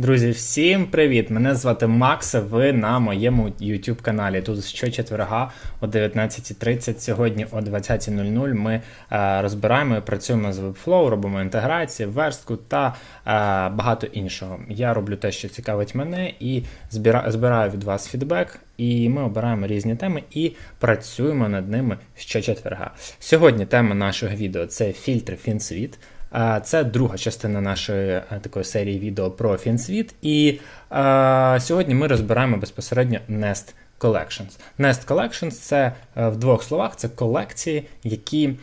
Друзі, всім привіт! Мене звати Макс. Ви на моєму YouTube каналі. Тут щочетверга о 19.30, сьогодні о 20.00 ми е, розбираємо і працюємо з Webflow, робимо інтеграції, верстку та е, багато іншого. Я роблю те, що цікавить мене, і збира, збираю від вас фідбек. І ми обираємо різні теми і працюємо над ними щочетверга. Сьогодні тема нашого відео це фільтри FinSuite. Це друга частина нашої е, такої серії відео про FinSuite. І а, сьогодні ми розбираємо безпосередньо Nest Collections. Nest Collections це е, в двох словах це колекції, які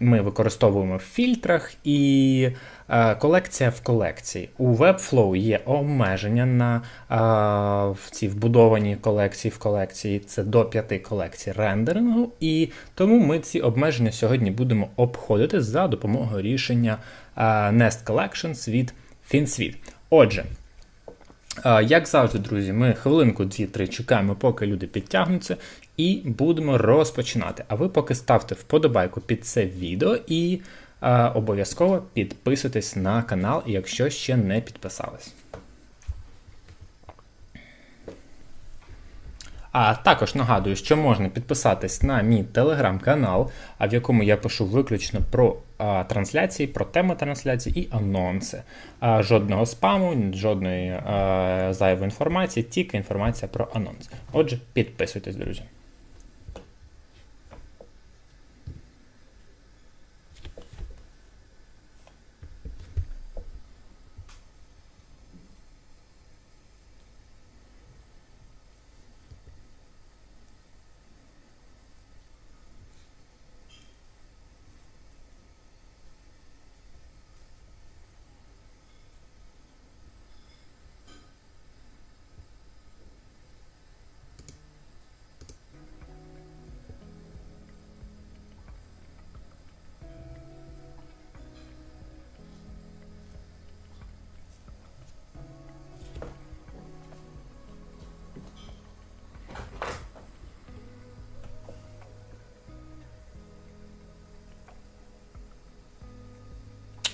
ми використовуємо в фільтрах, і колекція в колекції. У Webflow є обмеження на в ці вбудовані колекції в колекції. Це до п'яти колекцій рендерингу, і тому ми ці обмеження сьогодні будемо обходити за допомогою рішення Nest Collections від FinSuite. Отже. Як завжди, друзі, ми хвилинку, дві-три чекаємо, поки люди підтягнуться, і будемо розпочинати. А ви поки ставте вподобайку під це відео і а, обов'язково підписуйтесь на канал, якщо ще не підписались. А також нагадую, що можна підписатись на мій телеграм-канал, в якому я пишу виключно про а, трансляції, про теми трансляції і анонси. А, жодного спаму, жодної а, зайвої інформації, тільки інформація про анонс. Отже, підписуйтесь, друзі.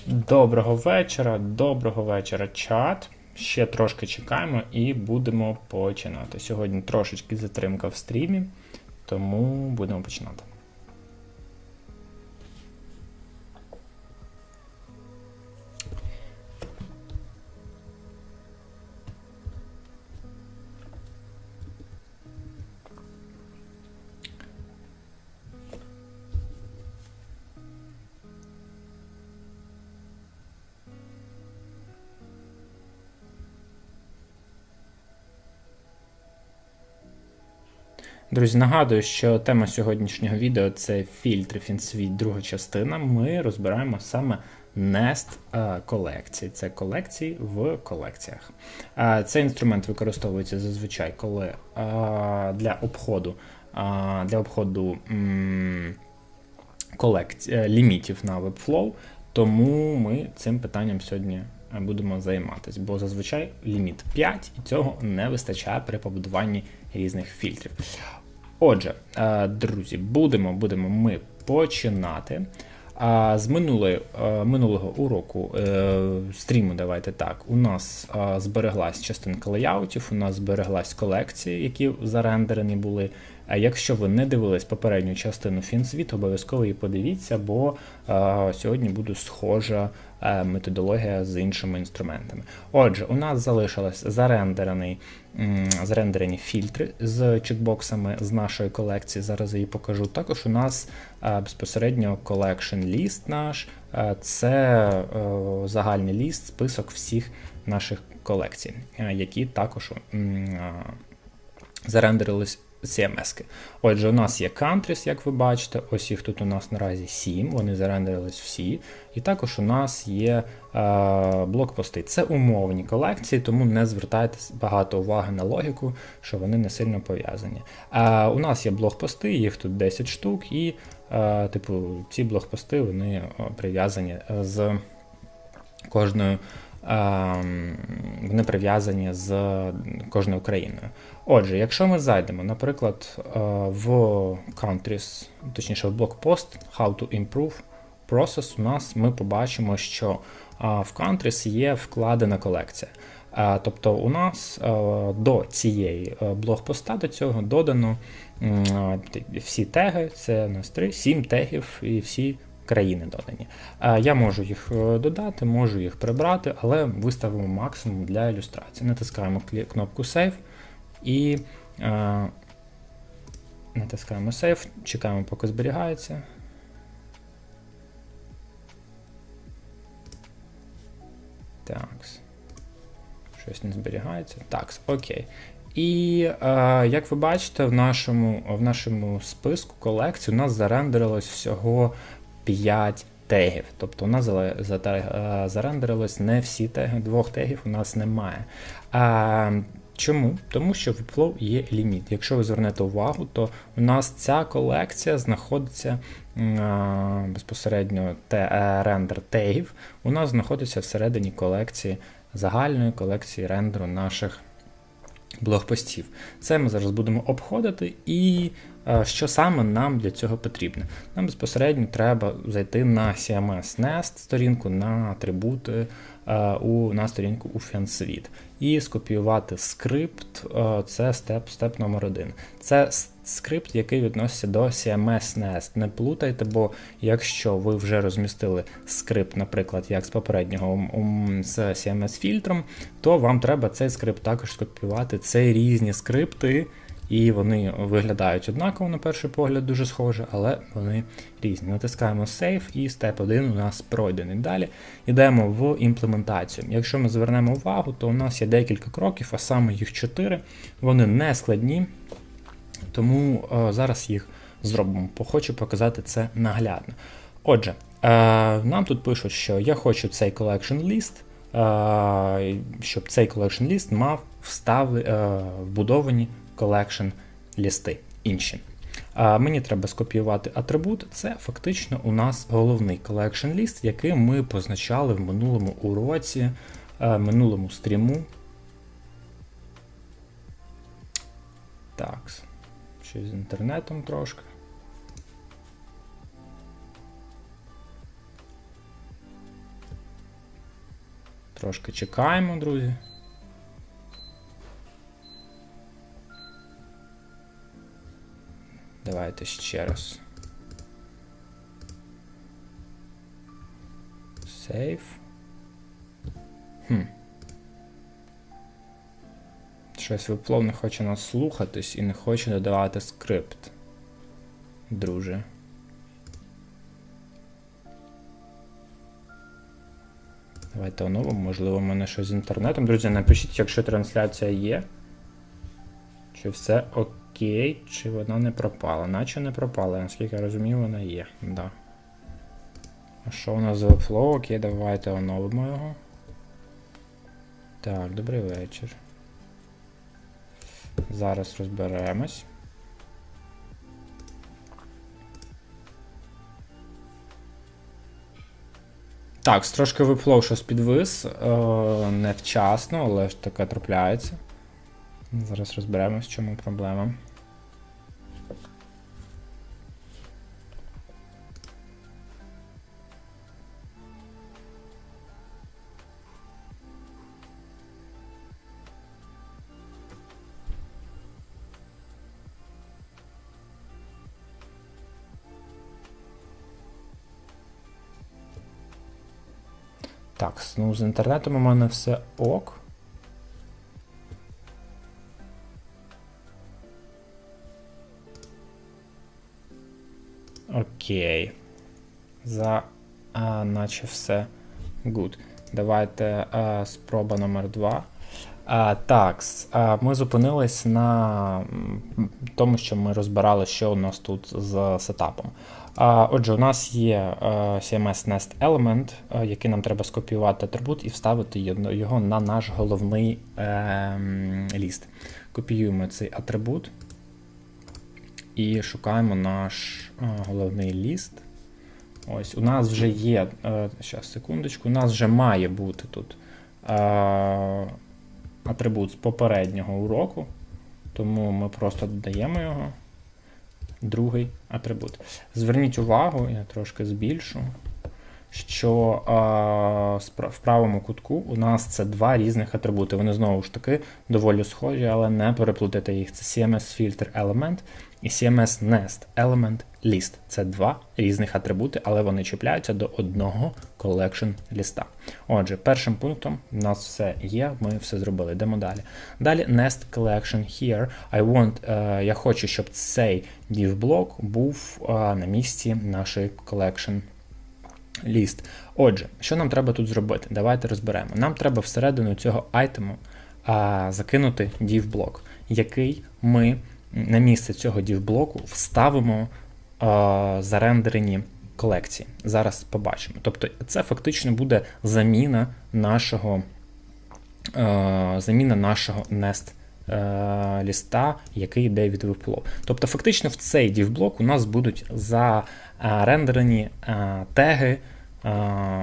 Доброго вечора, доброго вечора, чат. Ще трошки чекаємо і будемо починати. Сьогодні трошечки затримка в стрімі, тому будемо починати. Друзі, нагадую, що тема сьогоднішнього відео це фільтри FinSuite, друга частина. Ми розбираємо саме Nest колекції. Це колекції в колекціях. Цей інструмент використовується зазвичай коли для обходу для обходу колекцій, лімітів на Webflow, тому ми цим питанням сьогодні будемо займатися, бо зазвичай ліміт 5 і цього не вистачає при побудуванні різних фільтрів. Отже, е, друзі, будемо будемо ми починати. А з минулої, е, минулого уроку е, стріму, давайте так, у нас збереглась частинка леяутів, у нас збереглась колекції, які зарендерені були. А якщо ви не дивились попередню частину FinSuite, обов'язково її подивіться, бо е, сьогодні буде схожа е, методологія з іншими інструментами. Отже, у нас залишилось зарендерений, м, зарендерені фільтри з чекбоксами з нашої колекції. Зараз я її покажу. Також у нас е, безпосередньо collection ліст наш, е, це е, загальний ліст, список всіх наших колекцій, е, які також е, зарендерились CMS. -ки. Отже, у нас є countries, як ви бачите, ось їх тут у нас наразі 7, вони зарендерились всі. І також у нас є е, блокпости. Це умовні колекції, тому не звертайте багато уваги на логіку, що вони не сильно пов'язані. Е, у нас є блокпости, їх тут 10 штук, і е, типу, ці блокпости вони прив'язані з кожною. Ем, вони прив'язані з кожною країною. Отже, якщо ми зайдемо, наприклад, е, в countries, точніше в блокпост How to Improve Process, у нас ми побачимо, що в countries є вкладена колекція. Тобто у нас е, до цієї е, блогпоста до цього додано всі теги, це у нас 3, 7 тегів і всі країни додані. Я можу їх е, додати, можу їх прибрати, але виставимо максимум для ілюстрації. Натискаємо кнопку Save і е, натискаємо Save, чекаємо, поки зберігається. Такс. Щось не зберігається. Так, окей. І е, як ви бачите, в нашому, в нашому списку колекцій у нас зарендерилось всього 5 тегів. Тобто у нас е, зарендерилось не всі теги, двох тегів у нас немає. Е, чому? Тому що в Webflow є ліміт. Якщо ви звернете увагу, то у нас ця колекція знаходиться м, е, безпосередньо те, е, рендер тегів, у нас знаходиться всередині колекції загальної колекції рендеру наших блогпостів. Це ми зараз будемо обходити, і е, що саме нам для цього потрібно? Нам безпосередньо треба зайти на CMS Nest сторінку, на атрибути е, на сторінку у FanSuite і скопіювати скрипт. е, Це степ, степ номер один. Це скрипт, який відноситься до CMS Nest. Не плутайте, бо якщо ви вже розмістили скрипт, наприклад, як з попереднього з CMS фільтром, то вам треба цей скрипт також скопіювати. Це різні скрипти, і вони виглядають однаково на перший погляд, дуже схоже, але вони різні. Натискаємо Save і степ 1 у нас пройдений. Далі йдемо в імплементацію. Якщо ми звернемо увагу, то у нас є декілька кроків, а саме їх 4. Вони не складні, тому е, зараз їх зробимо. Хочу показати це наглядно. Отже, е, нам тут пишуть, що я хочу цей collection list, е, щоб цей collection list мав встави, вбудовані collection лісти інші. Мені треба скопіювати атрибут. Це фактично у нас головний collection list, який ми позначали в минулому уроці, е, минулому стріму. Так, щось з інтернетом трошки. Трошки чекаємо, друзі. Давайте ще раз. Сейф. Хм. Щось виплов не хоче нас слухатись і не хоче додавати скрипт. Друже. Давайте оновимо, можливо, в мене щось з інтернетом. Друзі, напишіть, якщо трансляція є. Чи все окей, чи вона не пропала? Наче не пропала, наскільки я розумію, вона є. Да. А що у нас за Webflow? Окей, давайте оновимо його. Так, добрий вечір. Зараз розберемось. Так, трошки Webflow щось підвис. Е, невчасно, але ж таке трапляється. Зараз розберемось, в чому проблема. З інтернетом у мене все ок. Окей. За а, наче все good. Давайте а, спроба номер 2. А, так, ми зупинились на тому, що ми розбирали, що у нас тут з сетапом. А, отже, у нас є а, CMS Nest Element, а, який нам треба скопіювати атрибут і вставити його- на наш головний ем, ліст. Копіюємо цей атрибут і шукаємо наш а, головний ліст. Ось, у нас вже є. Е, щас, секундочку, у нас вже має бути тут е, атрибут з попереднього уроку, тому ми просто додаємо його. Другий атрибут. Зверніть увагу, я трошки збільшу. Що а, в правому кутку у нас це два різних атрибути. Вони знову ж таки доволі схожі, але не переплутайте їх. Це CMS Filter Element і CMS Nest Element List. Це два різних атрибути, але вони чіпляються до одного collection ліста. Отже, першим пунктом у нас все є, ми все зробили. Йдемо далі. Далі Nest Collection Here. I want, е, я хочу, щоб цей div-блок був е, на місці нашої collection ліст. Отже, що нам треба тут зробити? Давайте розберемо. Нам треба всередину цього айтему а, закинути div-блок, який ми на місце цього div-блоку вставимо а, зарендерені колекції. Зараз побачимо. Тобто, це фактично буде заміна нашого, а, заміна нашого nest е, ліста, який йде від WebFlow. Тобто, фактично, в цей div-блок у нас будуть зарендерені е, теги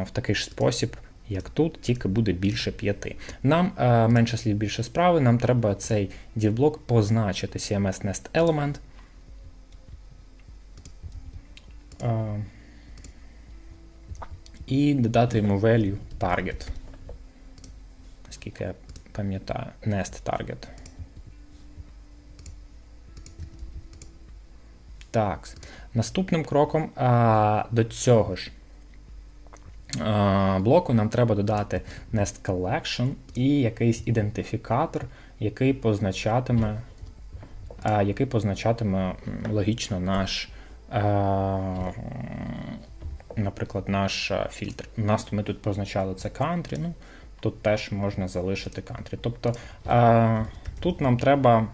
в такий ж спосіб, як тут, тільки буде більше п'яти. Нам менше слів, більше справи. Нам треба цей div-блок позначити CMS Nest Element. І додати йому value target. Наскільки я пам'ятаю, nest target. Так, наступним кроком а, до цього ж а, блоку нам треба додати Nest Collection і якийсь ідентифікатор, який позначатиме, а, який позначатиме логічно наш, а, наприклад, наш фільтр. У нас ми тут позначали це country, ну, тут теж можна залишити country. Тобто а, тут нам треба.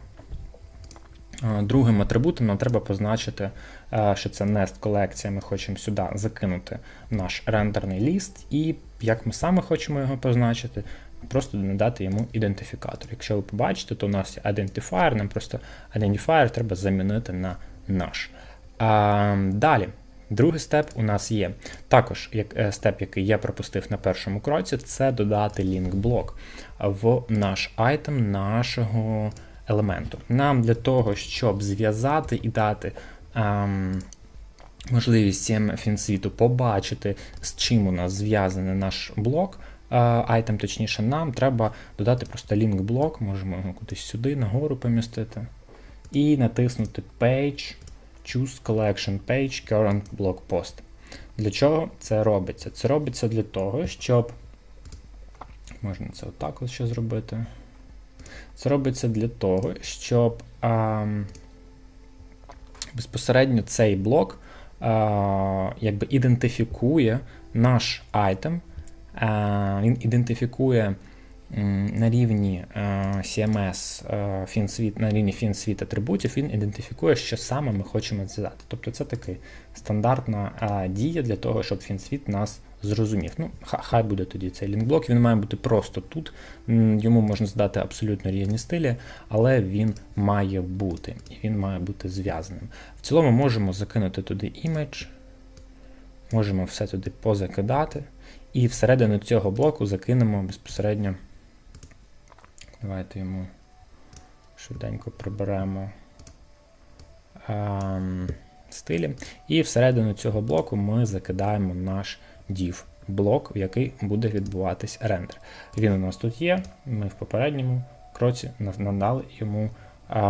Е, Другим атрибутом нам треба позначити, е, що це nest колекція. Ми хочемо сюди закинути наш рендерний ліст, і як ми саме хочемо його позначити, просто надати йому ідентифікатор. Якщо ви побачите, то у нас є identifier, нам просто identifier треба замінити на наш. А, Далі. Другий степ у нас є. Також як е, степ, який я пропустив на першому кроці, це додати лінк-блок в наш айтем нашого елементу. Нам для того, щоб зв'язати і дати ем, можливість цим фінсвіту побачити, з чим у нас зв'язаний наш блок, е, айтем, точніше, нам треба додати просто лінк-блок, можемо його кудись сюди, нагору помістити, і натиснути Page, Choose Collection Page, Current Block Post. Для чого це робиться? Це робиться для того, щоб. Можна це отак ось ще зробити. Це робиться для того, щоб а, безпосередньо цей блок а, якби ідентифікує наш айтем, він ідентифікує на рівні CMS FinSuite, на рівні FinSuite атрибутів, він ідентифікує, що саме ми хочемо зв'язати. Тобто це така стандартна дія для того, щоб FinSuite нас зрозумів. Ну, хай буде тоді цей лінкблок, він має бути просто тут. Йому можна здати абсолютно різні стилі, але він має бути, і він має бути зв'язаним. В цілому можемо закинути туди імідж, можемо все туди позакидати, і всередину цього блоку закинемо безпосередньо. Давайте йому швиденько приберемо ем, стилі. І всередину цього блоку ми закидаємо наш div блок, в який буде відбуватись рендер. Він у нас тут є. Ми в попередньому кроці надали йому а,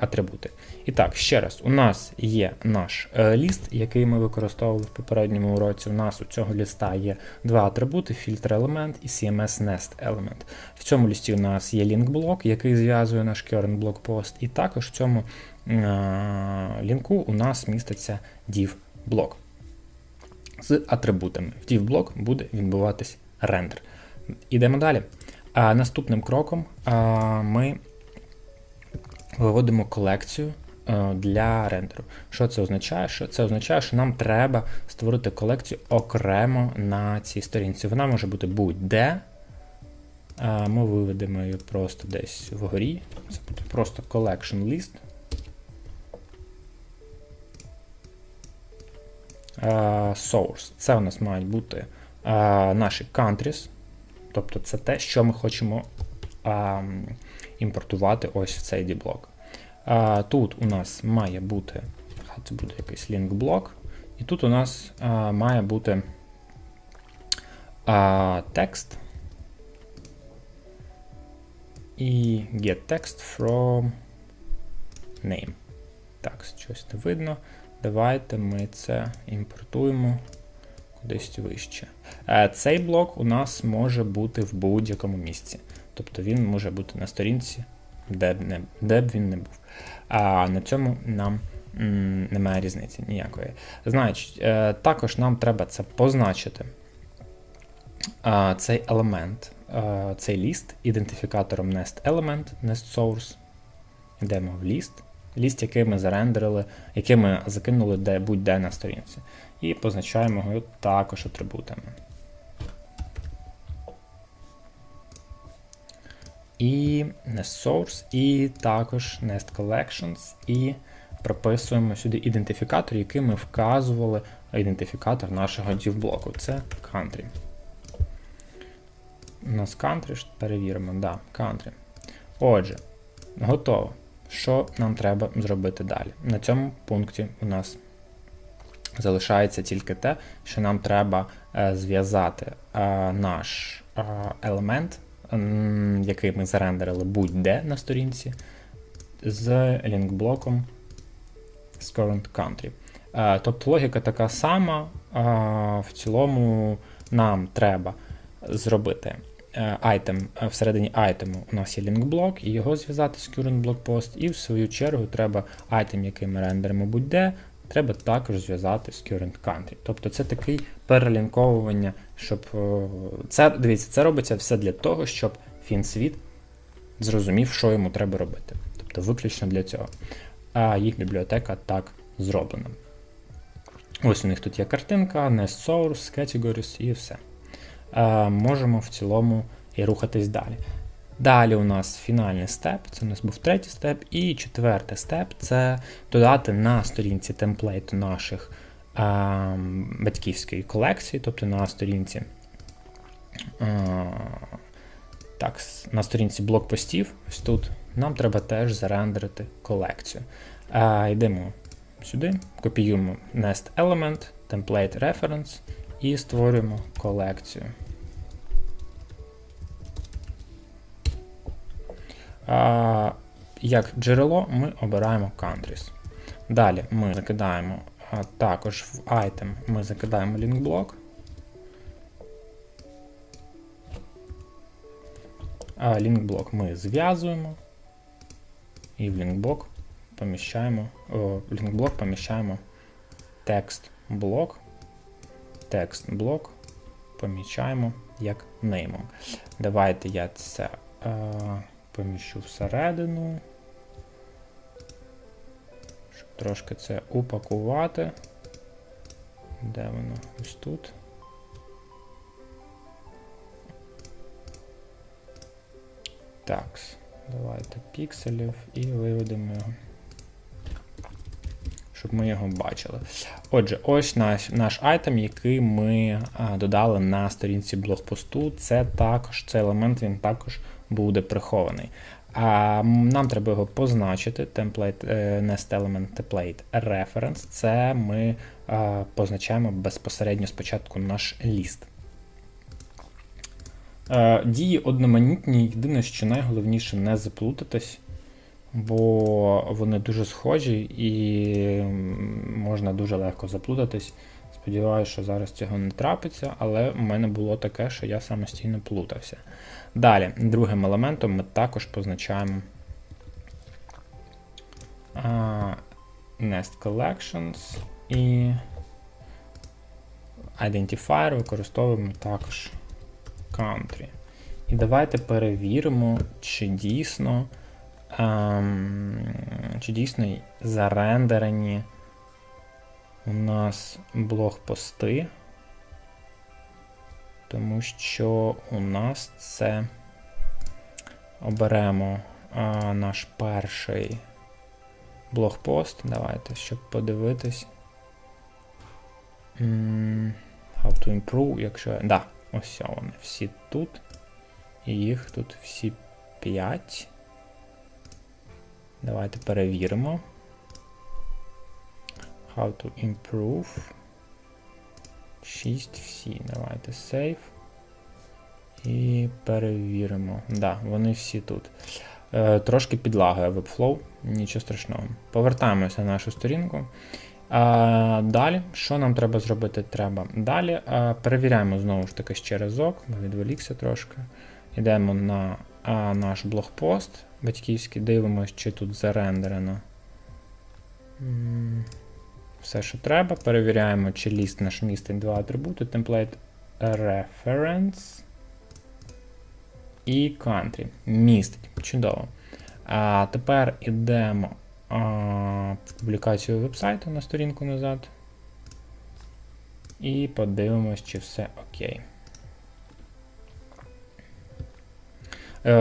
атрибути. І так, ще раз, у нас є наш е, ліст, який ми використовували в попередньому уроці. У нас у цього ліста є два атрибути: фільтр елемент і CMS Nest елемент. В цьому лісті у нас є лінк-блок, який зв'язує наш current блок пост, і також в цьому е, лінку у нас міститься div блок з атрибутами. В div-блок буде відбуватись рендер. Ідемо далі. А, наступним кроком а, ми виводимо колекцію для рендеру. Що це означає? Що Це означає, що нам треба створити колекцію окремо на цій сторінці. Вона може бути будь-де. А, Ми виведемо її просто десь вгорі. Це буде просто collection list. Source. Це у нас мають бути е, наші countries, тобто це те, що ми хочемо е, імпортувати ось в цей D-блок. Е, Тут у нас має бути, це буде якийсь link блок, і тут у нас е, має бути текст. І get text from name. Так, щось не видно. Давайте ми це імпортуємо кудись вище. Е, Цей блок у нас може бути в будь-якому місці. Тобто він може бути на сторінці, де б, не, де б він не був. А на цьому нам немає різниці ніякої. Значить, е, також нам треба це позначити. Цей елемент, цей ліст ідентифікатором nest element, nest source. Йдемо в ліст. Ліст, який ми зарендерили, який ми закинули де будь-де на сторінці. І позначаємо його також атрибутами. І nest source, і також nest collections, і прописуємо сюди ідентифікатор, який ми вказували, ідентифікатор нашого div-блоку. Це country. У нас country, перевіримо, да, country. Отже, готово. Що нам треба зробити далі? На цьому пункті у нас залишається тільки те, що нам треба е, зв'язати е, наш е, елемент, який ми зарендерили будь-де на сторінці, з лінкблоком з current country. Тобто логіка така сама. в цілому нам треба зробити е, айтем е, всередині айтему у нас є лінкблок, і його зв'язати з current post, і в свою чергу треба айтем, який ми рендеримо будь-де, треба також зв'язати з current country. Тобто це такий перелінковування, щоб е, це дивіться, це робиться все для того, щоб фінсвіт зрозумів, що йому треба робити. Тобто виключно для цього. А їх бібліотека так зроблена. Ось у них тут є картинка, nest source, categories і все. Е, можемо в цілому і рухатись далі. Далі у нас фінальний степ, це у нас був третій степ, і четвертий степ це додати на сторінці темплейту наших е, батьківської колекції, тобто на сторінці е, так, на сторінці блокпостів, ось тут, нам треба теж зарендерити колекцію. Е, йдемо сюди, копіюємо Nest Element, Template Reference і створюємо колекцію. А, Як джерело ми обираємо countries. Далі ми закидаємо а, також в item ми закидаємо лінкблок. А лінкблок ми зв'язуємо і в лінкблок поміщаємо, о, в лінкблок поміщаємо текст блок, текст блок поміщаємо як неймом. Давайте я це е, поміщу всередину, щоб трошки це упакувати. Де воно? Ось тут. Так, давайте пікселів і виведемо його. Щоб ми його бачили. Отже, ось наш наш айтем, який ми а, додали на сторінці блокпосту. Це також цей елемент він також буде прихований. А Нам треба його позначити. Template, Nest Element Template Reference. Це ми а, позначаємо безпосередньо спочатку наш ліст. Дії одноманітні, єдине, що найголовніше не заплутатись бо вони дуже схожі і можна дуже легко заплутатись. Сподіваюся, що зараз цього не трапиться, але в мене було таке, що я самостійно плутався. Далі, другим елементом ми також позначаємо Nest Collections і Identifier використовуємо також country. І давайте перевіримо, чи дійсно. Ем, чи дійсно зарендерені у нас блог-пости, тому що у нас це оберемо а, наш перший блогпост. Давайте, щоб подивитись. How to improve, якщо. Да, ось вони всі тут. І їх тут всі 5. Давайте перевіримо. How to improve. 6 всі. Давайте save. І перевіримо. Да, вони всі тут. Е, трошки підлагує Webflow, нічого страшного. Повертаємося на нашу сторінку. А, далі, що нам треба зробити? Треба. Далі а, перевіряємо знову ж таки ще разок, відволікся трошки. Йдемо на а, наш блогпост батьківський, дивимося, чи тут зарендерено. Все, що треба. Перевіряємо, чи ліст наш містить два атрибути: template reference і country. Містить. Чудово. А тепер ідемо а, в публікацію вебсайту на сторінку назад. І подивимось, чи все окей.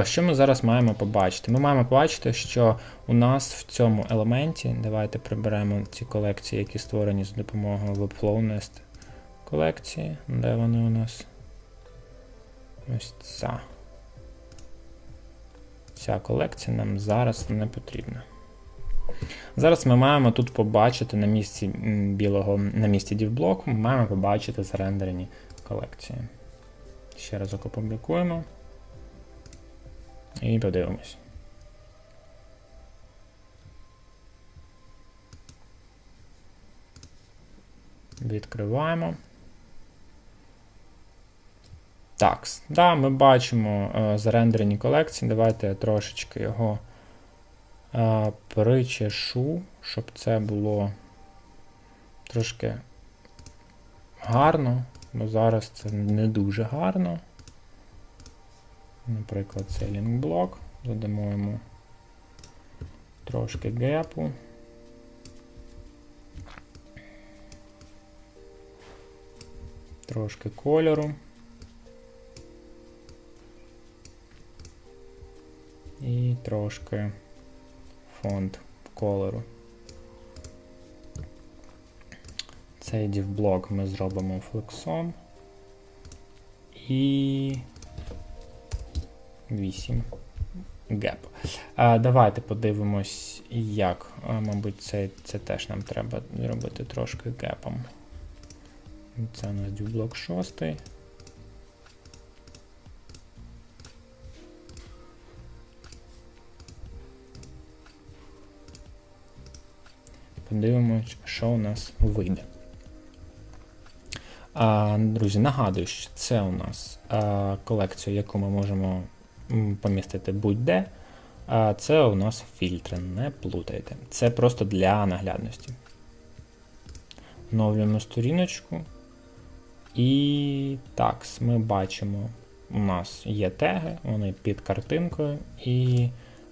Що ми зараз маємо побачити? Ми маємо побачити, що у нас в цьому елементі, давайте приберемо ці колекції, які створені за допомогою Webflow Nest колекції. Де вони у нас? Ось ця. Ця колекція нам зараз не потрібна. Зараз ми маємо тут побачити на місці білого, на місці DivBlock, ми маємо побачити зарендерені колекції. Ще раз опублікуємо. І подивимось. Відкриваємо. Так, да, ми бачимо е, зарендерені колекції. Давайте я трошечки його е, причешу, щоб це було трошки гарно, бо зараз це не дуже гарно. Наприклад, цей лінк-блок. Задамо йому трошки гепу. Трошки кольору. І трошки фонд кольору. Цей дівблок ми зробимо флексом. І 8 gap. Давайте подивимось, як. Мабуть, це це теж нам треба зробити трошки гепом. Це у нас дюблок 6. Подивимось, що у нас вийде. Друзі, нагадую, що це у нас колекція, яку ми можемо помістити будь-де. А це у нас фільтри, не плутайте. Це просто для наглядності. Оновлюємо сторіночку. І так, ми бачимо, у нас є теги, вони під картинкою, і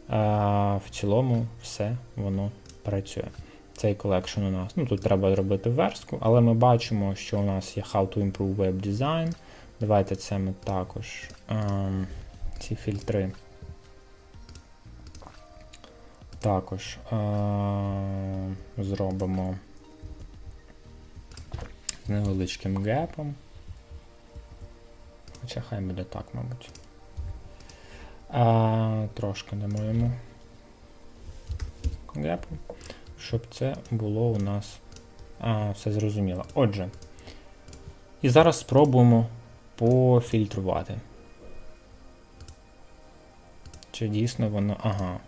а, в цілому все воно працює. Цей колекшн у нас. Ну, Тут треба зробити верстку, але ми бачимо, що у нас є How to Improve Web Design. Давайте це ми також ем, ці фільтри також е- зробимо з невеличким гепом. Хоча хай буде так, мабуть. А, Трошки дамо гепу щоб це було у нас а, все зрозуміло. Отже, і зараз спробуємо пофільтрувати. Чи дійсно воно. Ага.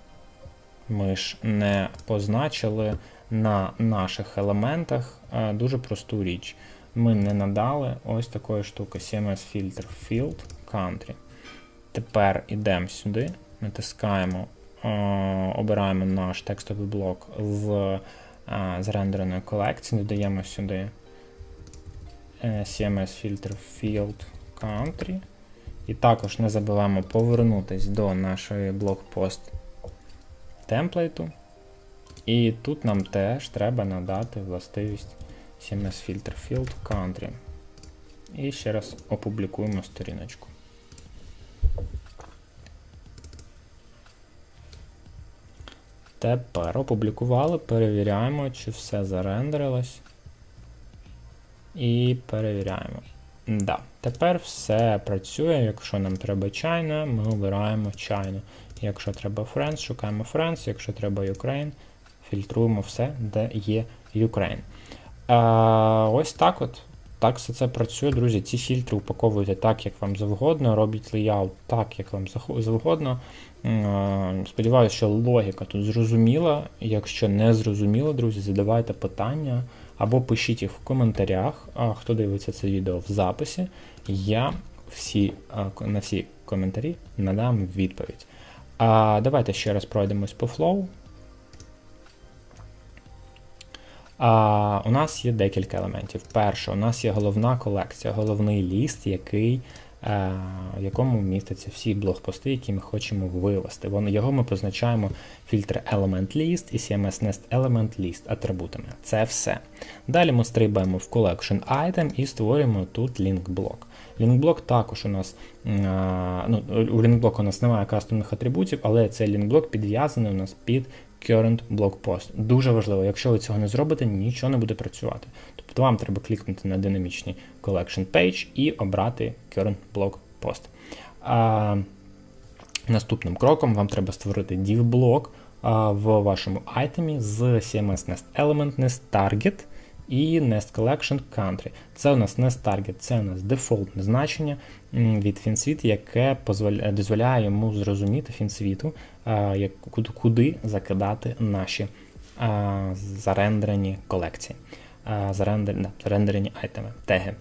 Ми ж не позначили на наших елементах а, дуже просту річ. Ми не надали ось такої штуки CMS Filter Field Country. Тепер йдемо сюди, натискаємо обираємо наш текстовий блок в зрендереної колекції, додаємо сюди е, CMS Filter Field Country. І також не забуваємо повернутися до нашої блокпост темплейту. І тут нам теж треба надати властивість CMS Filter Field Country. І ще раз опублікуємо сторіночку. Тепер опублікували, перевіряємо, чи все зарендерилось. І перевіряємо. Да. Тепер все працює. Якщо нам треба чайна, ми обираємо чайну. Якщо треба Friends, шукаємо Friends, якщо треба Ukraine, фільтруємо все, де є Ukraine. А, Ось так от. так все це працює, друзі. Ці фільтри упаковуйте так, як вам завгодно, робіть леяут так, як вам завгодно. Сподіваюся, що логіка тут зрозуміла. Якщо не зрозуміло, друзі, задавайте питання або пишіть їх в коментарях. Хто дивиться це відео в записі, я всі, на всі коментарі надам відповідь. А давайте ще раз пройдемось по флоу. А, у нас є декілька елементів. Перше, у нас є головна колекція, головний ліст, який, в якому містяться всі блогпости, які ми хочемо вивести. Його ми позначаємо фільтр Element List і CMS Nest Element List атрибутами. Це все. Далі ми стрибаємо в Collection Item і створюємо тут link блок. Лінкблок також у нас м, ну, у лінкблоку у нас немає кастомних атрибутів, але цей лінкблок підв'язаний у нас під current post. Дуже важливо, якщо ви цього не зробите, нічого не буде працювати. Тобто вам треба клікнути на динамічний collection page і обрати current post. А, наступним кроком вам треба створити div-блок в вашому айтемі з CMS Nest Element, Nest Target і Nest Collection Country. Це у нас Nest Target, це у нас дефолтне значення від FinSuite, яке дозволяє йому зрозуміти FinSuite, куди, закидати наші зарендерені колекції, зарендерені айтеми, теги.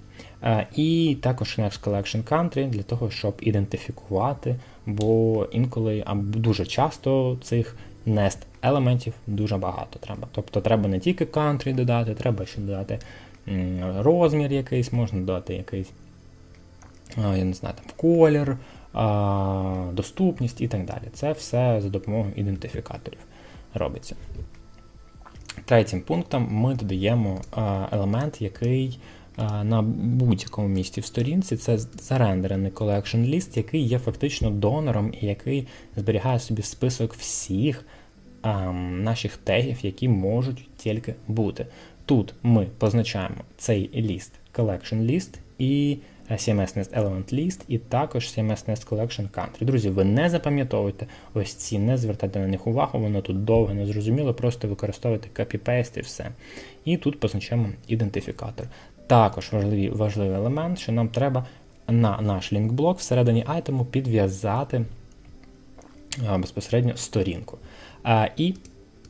І також Next Collection Country для того, щоб ідентифікувати, бо інколи або дуже часто цих Nest елементів дуже багато треба. Тобто треба не тільки country додати, треба ще додати розмір якийсь, можна додати якийсь, я не знаю, там колір, доступність і так далі. Це все за допомогою ідентифікаторів робиться. Третім пунктом ми додаємо елемент, який на будь-якому місці в сторінці це зарендерений collection list, який є фактично донором і який зберігає собі список всіх а, наших тегів, які можуть тільки бути. Тут ми позначаємо цей ліст collection list і е, CMS Nest Element List, і також CMS Nest Collection Country. Друзі, ви не запам'ятовуйте ось ці, не звертайте на них увагу, воно тут довго не зрозуміло, просто використовуйте copy-paste і все. І тут позначаємо ідентифікатор. Також важливий, важливий елемент, що нам треба на наш лінк-блок всередині айтему підв'язати безпосередньо сторінку. А, І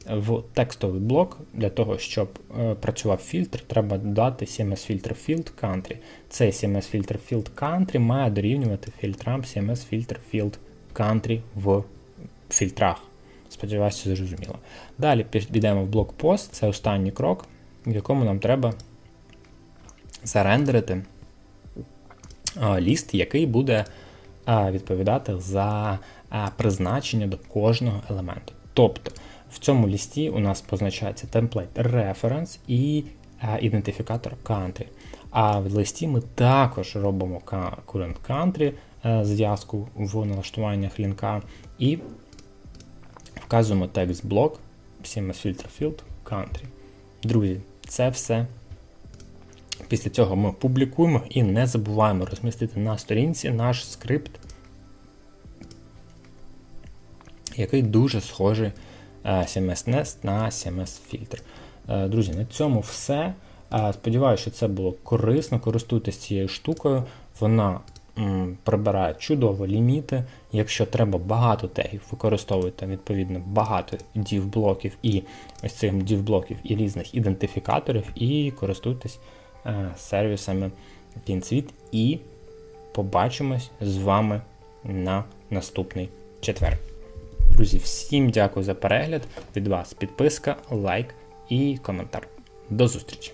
в текстовий блок для того, щоб е, працював фільтр, треба додати CMS фільтр Field Country. Цей CMS фільтр Field Country має дорівнювати фільтрам CMS фільтр Field Country в фільтрах. Сподіваюся, зрозуміло. Далі підійдемо в блок Post, це останній крок, в якому нам треба зарендерити ліст, який буде відповідати за призначення до кожного елементу. Тобто в цьому лісті у нас позначається темплейт reference і ідентифікатор country. А в листі ми також робимо current country е, зв'язку в налаштуваннях лінка і вказуємо текст блок filter field country. Друзі, це все. Після цього ми публікуємо і не забуваємо розмістити на сторінці наш скрипт, який дуже схожий е, CMS Nest на CMS фільтр. Е, Друзі, на цьому все. Е, Сподіваюся, що це було корисно. Користуйтесь цією штукою. Вона м, прибирає чудово ліміти. Якщо треба багато тегів, використовуйте відповідно багато div-блоків і ось цих div-блоків і різних ідентифікаторів, і користуйтесь е, сервісами FinSuite. І побачимось з вами на наступний четвер. Друзі, всім дякую за перегляд. Від вас підписка, лайк і коментар. До зустрічі!